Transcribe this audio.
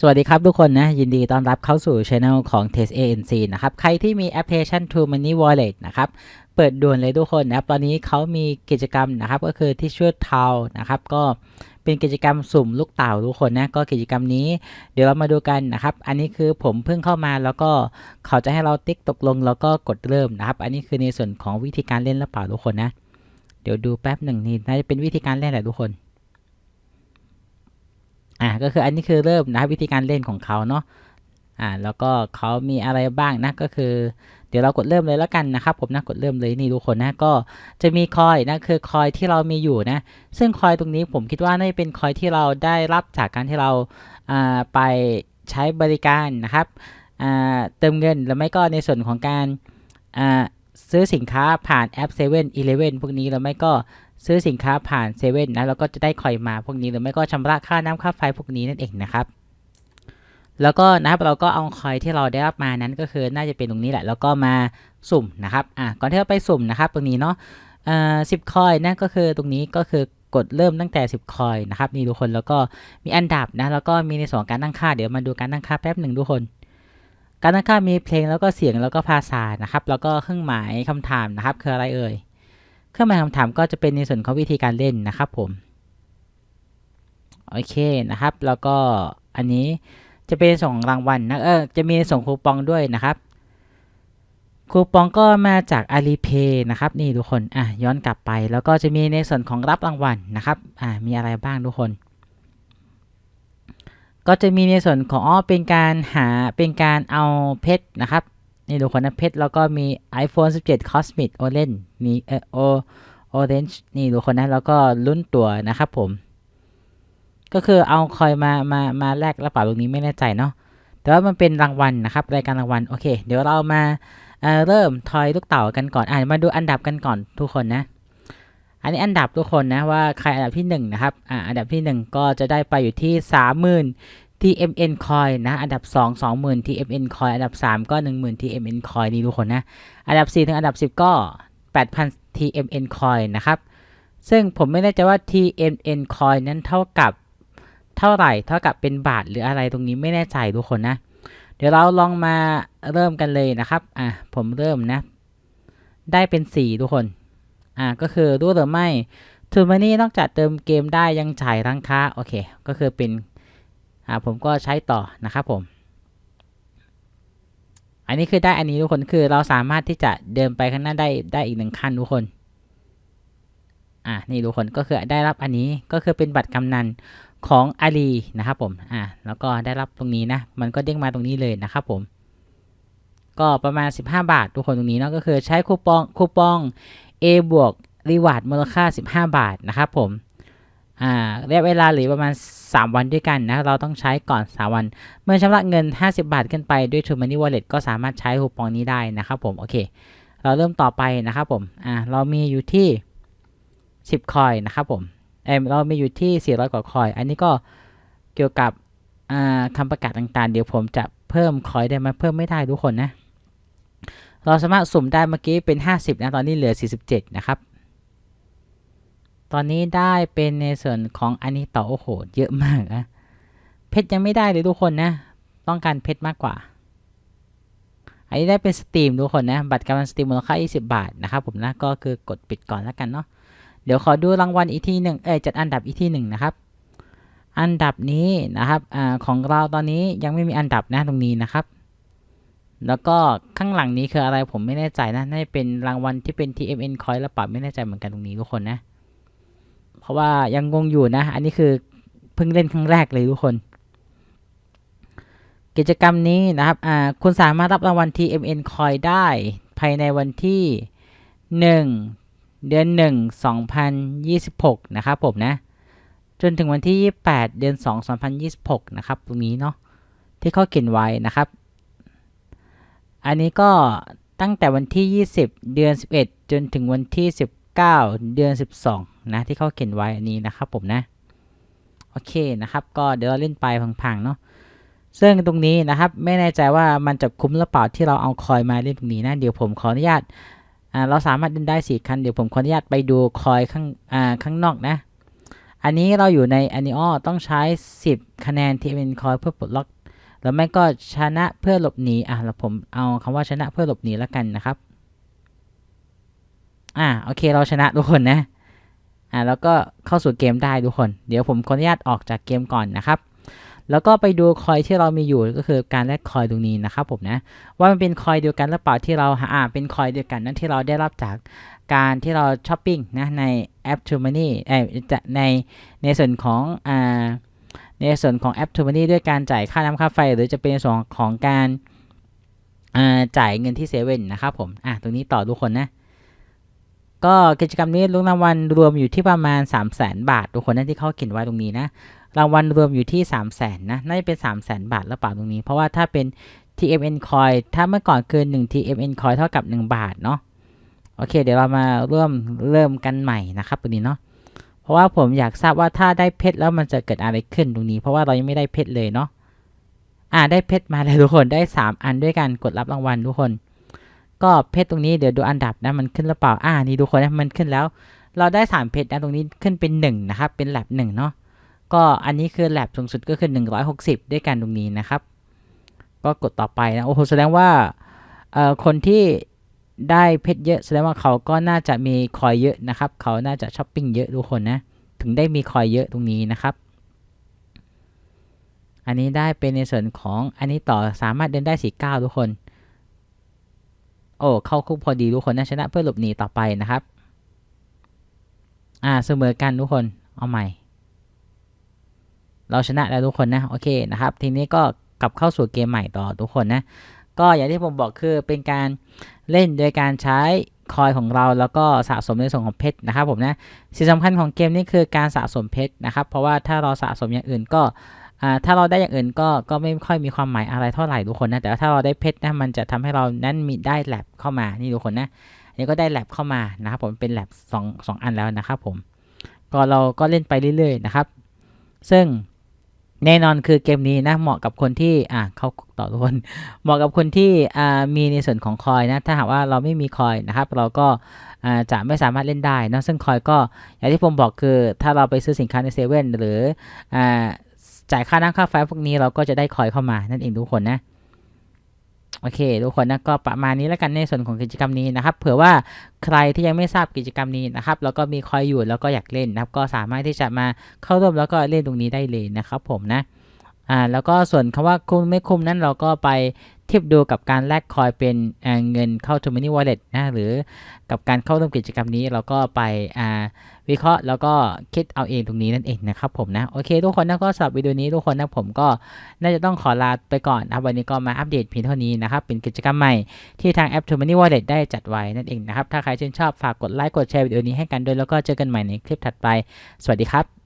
สวัสดีครับทุกคนนะ ยินดีต้อนรับเข้าสู่ช anel ของ Test ANC นะครับ ใครที่มีแอปพลิเคชัน True Money Wallet นะครับ เปิดด่วนเลยทุกคนนะครับ ตอนนี้เขามีกิจกรรมนะครับ ก็คือที่ช่วยเทานะครับ ก็เป็นกิจกรรมสุ่มลูกเต่าทุกคนนะ ก็กิจกรรมนี้ เดี๋ยวเรามาดูกันนะครับ อันนี้คือผมเพิ่งเข้ามาแล้วก็เขาจะให้เราติ๊กตกลงแล้วก็กดเริ่มนะครับ อันนี้คือในส่วนของวิธีการเล่นหรือเปล่าทุกคนนะ เดี๋ยวดูแป๊บหนึ่งนี่น่าจะเป็นวิธีการเล่นแหละทุกคน อ่าก็คืออันนี้คือเริ่มนะครับวิธีการเล่นของเขาเนาะอ่าแล้วก็เขามีอะไรบ้างนะก็คือ เดี๋ยวเรากดเริ่มเลยแล้วกันนะครับ ผมนะกดเริ่มเลยนี่ทุกคนนะก็จะมีคอยนะคือคอยที่เรามีอยู่นะ ซึ่งคอยตรงนี้ผมคิดว่าน่าจะเป็นคอยที่เราได้รับจากการที่เราอ่าไปใช้บริการนะครับอ่าเติมเงินหรือไม่ก็ในส่วนของการอ่าซื้อสินค้าผ่านแอป7 e เ e ่ e อพวกนี้หรือไม่ก็ ซื้อสินค้าผ่านเซเว่นนะแล้วก็จะได้คอยมาพวกนี้หรือไม่ก็ชำระค่าน้ำค่าไฟพวกนี้นั่นเองนะครับ แล้วก็นะครับเราก็เอาคอยที่เราได้รับมานั้นก็คือน่าจะเป็นตรงนี้แหละ แล้วก็มาสุ่มนะครับอะก่อนที่เราไปสุ่มนะครับ ตรงนี้เนาะอ่าสิบคอยนั่นก็คือตรงนี้ก็คือกดเริ่มตั้งแต่ 10 คอยนะครับนี่ทุกคนแล้วก็มีอันดับนะแล้วก็มีในส่วนของการตั้งค่าเดี๋ยวมาดูการตั้งค่าแป๊บหนึ่งทุกคน การตั้งค่ามีเพลงแล้วก็เสียงแล้วก็ภาษานะครับ แล้วก็เครื่องหมายคำถามนะครับคืออะไรเอ่ย เครื่องหมายคำถามก็จะเป็นในส่วนของวิธีการเล่นนะครับผม โอเคนะครับ แล้วก็อันนี้จะเป็นส่งรางวัลนะเออจะมีส่งคูปองด้วยนะครับ คูปองก็มาจาก Alipay นะครับ นี่ทุกคนอะย้อนกลับไป แล้วก็จะมีในส่วนของรับรางวัลนะครับอ่ามีอะไรบ้างทุกคนก็จะมีในส่วนของอ๋อเป็นการหาเป็นการเอาเพชรนะครับ นี่ทุกคนนะเพชรแล้วก็มี iPhone 17 Cosmic Orange มีเออโอ Orange นี่ทุกคนนะแล้วก็ลุ้นตัวนะครับผม ก็คือเอาคอยมามามาแลกกระเป๋าตรงนี้ไม่แน่ใจเนาะแต่ว่ามันเป็นรางวัลนะครับรายการรางวัลโอเค เดี๋ยวเรามาเเริ่มทอยลูกเต่ากันก่อนอ่ามาดูอันดับกันก่อนทุกคนนะ อันนี้อันดับทุกคนนะว่าใครอันดับที่1นงนะครับอ่าอันดับที่ 1 ก็จะได้ไปอยู่ที่3 TMN coin นะ อันดับ 2 20,000 TMN coin อันดับ 3 ก็ 10,000 TMN coin นี่ทุกคนนะ อันดับ 4 ถึงอันดับ 10 ก็ 8,000 TMN coin นะครับ ซึ่งผมไม่แน่ใจว่า TMN coin นั้นเท่ากับเท่าไหร่ เท่ากับเป็นบาทหรืออะไรตรงนี้ไม่แน่ใจทุกคนนะ เดี๋ยวเราลองมาเริ่มกันเลยนะครับ อะ ผมเริ่มนะ ได้เป็น 4 ทุกคน อะ ก็คือรู้หรือไม่ทูมานี่นอกจากเติมเกมได้ยังจ่ายร้านค้า โอเค ก็คือเป็น ผมก็ใช้ต่อนะครับผม อันนี้คือได้อันนี้ทุกคนคือเราสามารถที่จะเดินไปข้างหน้าได้ได้อีกหนึ่งขั้นทุกคนอ่านี่ทุกคนก็คือได้รับอันนี้ก็คือเป็นบัตรกำนันของอาลีนะครับผมอ่าแล้วก็ได้รับตรงนี้นะ มันก็เด้งมาตรงนี้เลยนะครับผม ก็ประมาณ 15 บาท ทุกคนตรงนี้เนาะก็คือใช้คูปองคูปอง A บวกรีวาร์ดมูลค่า 15 บาทนะครับผม อ่าระยะเวลาหลือประมาณ 3 วันด้วยกันนะเราต้องใช้ก่อน 3 วัน เมื่อชำระเงิน 50 บาทขึ้นไปด้วย True Money Wallet ก็สามารถใช้คูปองนี้ได้นะครับผมโอเค เราเริ่มต่อไปนะครับผมอ่าเรามีอยู่ที่ 10 คอยนะครับผมเออเรามีอยู่ที่ 400 กว่าคอย อันนี้ก็เกี่ยวกับอ่าคำประกาศต่างๆ เดี๋ยวผมจะเพิ่มคอยได้ไหมเพิ่มไม่ได้ทุกคนนะเราสามารถสุ่มได้เมื่อกี้เป็น 50 นะ ตอนนี้เหลือ 47 นะครับ ตอนนี้ได้เป็นในส่วนของอันนี้ต่อโอ้โห เยอะมากอะเพชรยังไม่ได้เลยทุกคนนะ ต้องการเพชรมากกว่า อันนี้ได้เป็นสตรีมทุกคนนะ บัตรกำลังสตรีมมูลค่า 20 บาทนะครับผมนะ ก็คือกดปิดก่อนแล้วกันเนาะ เดี๋ยวขอดูรางวัลอีกที่หนึ่งเอ้ยจัดอันดับอีกที่หนึ่งนะครับ อันดับนี้นะครับอ่าของเราตอนนี้ยังไม่มีอันดับนะตรงนี้นะครับ แล้วก็ข้างหลังนี้คืออะไรผมไม่แน่ใจนะ น่าจะเป็นรางวัลที่เป็น TMN coin หรือเปล่าไม่แน่ใจเหมือนกันตรงนี้ทุกคนนะ เพราะว่ายังงงอยู่นะ อันนี้คือเพิ่งเล่นครั้งแรกเลยทุกคน กิจกรรมนี้นะครับคุณสามารถรับรางวัล TMN coin ได้ภายในวันที่ 1 เดือน 1 2026 นะครับผมนะ จนถึงวันที่ 28 เดือน 2 2026 นะครับ ตรงนี้เนาะที่เขาเขียนไว้นะครับ อันนี้ก็ตั้งแต่วันที่ 20 เดือน 11 จนถึงวันที่ 9 เดือน 12 นะ ที่เขาเขียนไว้อันนี้นะครับผมนะ โอเคนะครับ ก็เดี๋ยวเราเล่นไปพังๆเนาะซึ่งตรงนี้นะครับไม่แน่ใจว่ามันจะคุ้มหรือเปล่าที่เราเอาคอยมาเล่นตรงนี้นะ เดี๋ยวผมขออนุญาตเราสามารถเล่นได้สี่คันเดี๋ยวผมขออนุญาตไปดูคอยข้างอ่าข้างนอกนะ อันนี้เราอยู่ใน Annual ต้องใช้ 10 คะแนน TMN Coin เพื่อปลดล็อกแล้วไม่ก็ชนะเพื่อหลบหนีอะแล้วผมเอาคำว่าชนะเพื่อหลบหนีแล้วกันนะครับ อะโอเคเราชนะทุกคนนะอะแล้วก็เข้าสู่เกมได้ทุกคน เดี๋ยวผมขออนุญาตออกจากเกมก่อนนะครับ แล้วก็ไปดูคอยที่เรามีอยู่ก็คือการแลกคอยตรงนี้นะครับผมนะว่ามันเป็นคอยเดียวกันหรือเปล่าที่เราหาอ่าเป็นคอยเดียวกันนั่นที่เราได้รับจากการที่เราช้อปปิ้งนะในแอป t o Money เอ้ยจะในในส่วนของอ่าในส่วนของแอป t o Money ด้วยการจ่ายค่าน้ำค่าไฟ หรือจะเป็นส่วนของการอ่าจ่ายเงินที่เซเว่นนะครับผมอะตรงนี้ต่อทุกคนนะ ก็กิจกรรมนี้ลุ้นรางวัลรวมอยู่ที่ประมาณ 3 0 0 0 0 0บาท ทุกคนนั่นที่เขาเขียนไว้ตรงนี้นะ รางวัลรวมอยู่ที่ 3 0 0 0 0 0นะ น่าจะเป็น 3 0 0 0 0 0บาทหรือเปล่าตรงนี้ เพราะว่าถ้าเป็น TMN coin ถ้าเมื่อก่อนเกิน1 TMN coin เท่ากับ 1 บาทเนาะ โอเค เดี๋ยวเรามาเริ่มเริ่มกันใหม่นะครับตรงนี้เนาะ เพราะว่าผมอยากทราบว่าถ้าได้เพชรแล้วมันจะเกิดอะไรขึ้นตรงนี้ เพราะว่าเรายังไม่ได้เพชรเลยเนาะ อ่าได้เพชรมาเลยทุกคน ได้ 3 อันด้วยกัน กดรับรางวัลทุกคน ก็เพชรตรงนี้เดี๋ยวดูอันดับนะมันขึ้นหรือเปล่าอ่านี่ทุกคนนะมันขึ้นแล้ว เราได้3เพชรนะตรงนี้ขึ้นเป็น1นะครับเป็นแลบ1เนาะก็อันนี้คือแลบสูงสุดก็คือ 160 ด้วยกันตรงนี้นะครับ ก็กดต่อไปนะโอ้โหแสดงว่าเอ่อคนที่ได้เพชรเยอะแสดงว่าเขาก็น่าจะมีคอยเยอะนะครับ เขาน่าจะช้อปปิ้งเยอะทุกคนนะ ถึงได้มีคอยเยอะตรงนี้นะครับ อันนี้ได้เป็นในส่วนของอันนี้ต่อสามารถเดินได้สี่เก้าทุกคน โอ้เข้าคุกพอดีทุกคนนะชนะเพื่อหลบหนีต่อไปนะครับ อ่าเสมอกันทุกคนเอาใหม่ เราชนะแล้วทุกคนนะโอเคนะครับ ทีนี้ก็กลับเข้าสู่เกมใหม่ต่อทุกคนนะ ก็อย่างที่ผมบอกคือเป็นการเล่นโดยการใช้คอยของเราแล้วก็สะสมในส่วนของเพชรนะครับผมนะสิ่งสำคัญของเกมนี้คือการสะสมเพชรนะครับ เพราะว่าถ้าเราสะสมอย่างอื่นก็ ถ้าเราได้อย่างอื่นก็ก็ไม่ค่อยมีความหมายอะไรเท่าไหร่ทุกคนนะ แต่ว่าถ้าเราได้เพชรนะมันจะทำให้เรานั้นมีได้แลบเข้ามานี่ทุกคนนะอันนี้ก็ได้แลบเข้ามานะครับผมเป็นแลบสองสองอันแล้วนะครับผมก็เราก็เล่นไปเรื่อยๆนะครับ ซึ่งแน่นอนคือเกมนี้นะเหมาะกับคนที่อ่าเขาต่อทุกคนเหมาะกับคนที่อ่ามีในส่วนของคอยนะถ้าหากว่าเราไม่มีคอยนะครับ เราก็อ่าจะไม่สามารถเล่นได้นะซึ่งคอยก็อย่างที่ผมบอกคือถ้าเราไปซื้อสินค้าในเซเว่นหรืออ่า จ่ายค่าน้ำค่าไฟพวกนี้เราก็จะได้คอยเข้ามานั่นเองทุกคนนะโอเค ทุกคนนะก็ประมาณนี้แล้วกันในส่วนของกิจกรรมนี้นะครับ เผื่อว่าใครที่ยังไม่ทราบกิจกรรมนี้นะครับ แล้วก็มีคอยอยู่แล้วก็อยากเล่นนะครับ ก็สามารถที่จะมาเข้าร่วมแล้วก็เล่นตรงนี้ได้เลยนะครับผมนะอ่าแล้วก็ส่วนคำว่าคุ้มไม่คุ้มนั้นเราก็ไป ทียบดูกับการแลกคอยเป็นเงินเข้า t o m o n y Wallet นะหรือกับการเข้าร่วมกิจกรรมนี้เราก็ไปวิเคราะห์แล้วก็คิดเอาเองตรงนี้นั่นเองนะครับผมนะโอเค ทุกคนนะก็สำหรับวิดีโอนี้ทุกคนนะผมก็น่าจะต้องขอลาไปก่อนนะวันนี้ก็มาอัปเดตเพียงเท่านี้นะครับเป็นกิจกรรมใหม่ที่ทางแอป t o m o n y Wallet ได้จัดไว้นั่นเองนะครับถ้าใครชื่นชอบฝากกดไลค์กดแชร์วิดีโอนี้ให้กันด้วยแล้วก็เจอกันใหม่ในคลิปถัดไป สวัสดีครับ